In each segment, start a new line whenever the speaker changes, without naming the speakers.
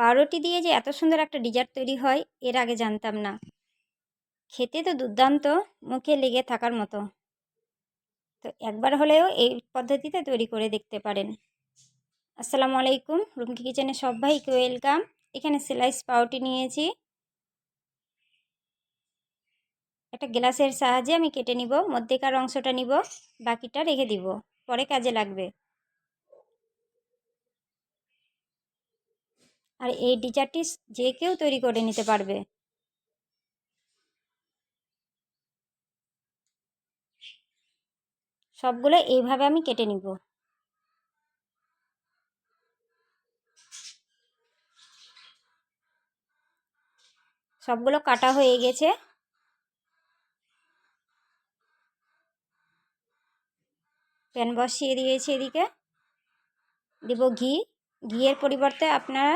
পাউরুটি দিয়ে যে এত সুন্দর একটা ডিজার্ট তৈরি হয়, এর আগে জানতাম না। খেতে তো দুর্দান্ত, মুখে লেগে থাকার মতো। তো একবার হলেও এই পদ্ধতিতে তৈরি করে দেখতে পারেন। আসসালামু আলাইকুম, রুমকি কিচেনে সবাইকে ওয়েলকাম। এখানে স্লাইস পাউরুটি নিয়েছি। একটা গ্লাসের সাহায্যে আমি কেটে নিব, মধ্যেকার অংশটা নিব, বাকিটা রেখে দিব, পরে কাজে লাগবে। আর এই ডিজারটি যে কেউ তৈরি করে নিতে পারবে। সবগুলো এইভাবে আমি কেটে নিব। সবগুলো কাটা হয়ে গেছে। প্যান বসিয়ে দিয়েছি এদিকে। দিব ঘি। ঘিয়ের পরিবর্তে আপনারা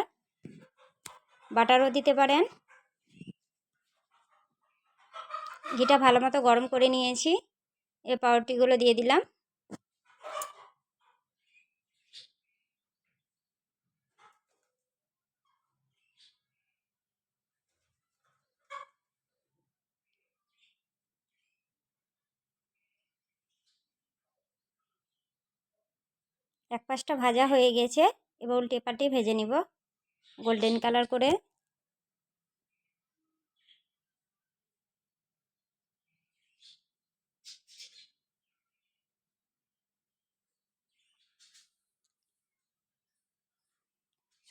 বাটারও দিতে পারেন। ঘিটা ভালো মতো গরম করে নিয়েছি। এ পাউরুটিগুলো দিয়ে দিলাম। এক পাশটা ভাজা হয়ে গেছে। এবার উল্টে পাল্টে ভেজে নিব। গোল্ডেন কালার করে।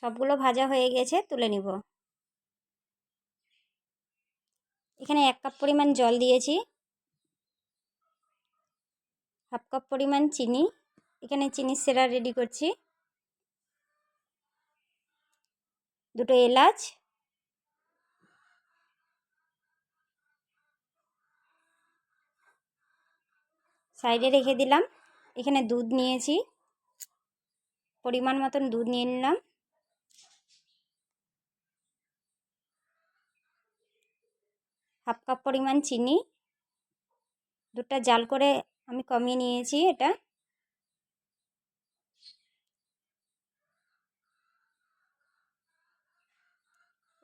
সবগুলো ভাজা হয়ে গেছে, তুলে নিব। এখানে এক কাপ পরিমাণ জল দিয়েছি। হাফ কাপ পরিমাণ চিনি। এখানে চিনির সেরা রেডি করছি। দুটো এলাচ, সাইডে রেখে দিলাম। এখানে দুধ নিয়েছি। পরিমাণ মতন দুধ নিয়ে নিলাম। হাফ কাপ পরিমাণ চিনি। দুধটা জাল করে আমি কমিয়ে নিয়েছি এটা।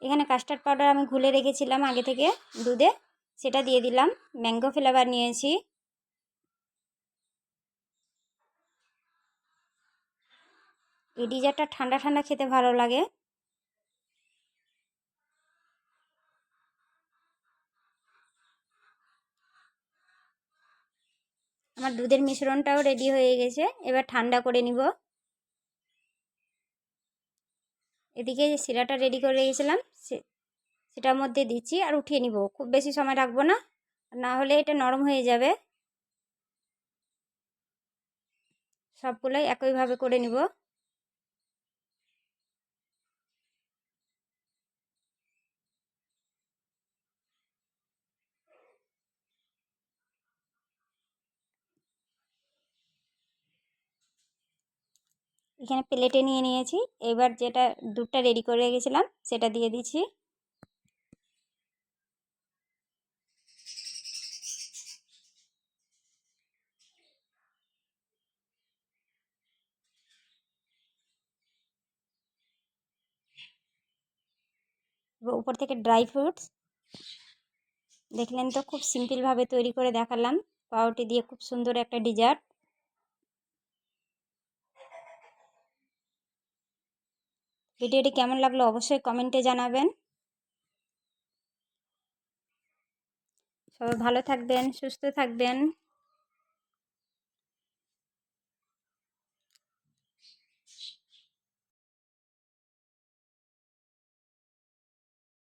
এখানে কাস্টার্ড পাউডার আমি ঘুলে রেখেছিলাম আগে থেকে দুধে, সেটা দিয়ে দিলাম। ম্যাঙ্গো ফ্লেভার নিয়েছি। এই ডিজারটা ঠান্ডা ঠান্ডা খেতে ভালো লাগে। আমার দুধের মিশ্রণটাও রেডি হয়ে গেছে। এবার ঠান্ডা করে নিব। এদিকে যে শিরাটা রেডি করে রেখেছিলাম সেটার মধ্যে দিচ্ছি আর উঠিয়ে নিব। খুব বেশি সময় রাখব না না হলে এটা নরম হয়ে যাবে। সবগুলোই একইভাবে করে নিব। এখানে প্লেটে নিয়ে নিয়েছি। এবার যেটা দুধটা রেডি করে রেখেছিলাম, সেটা দিয়ে দিচ্ছি। উপর থেকে ড্রাই ফ্রুটস দেখলেন তো, খুব সিম্পলভাবে তৈরি করে দেখালাম। পাউরুটি দিয়ে খুব সুন্দর একটা ডিজার্ট ভিডিওটি কেমন লাগল অবশ্যই কমেন্টে জানাবেন। সবাই ভালো থাকবেন সুস্থ থাকবেন।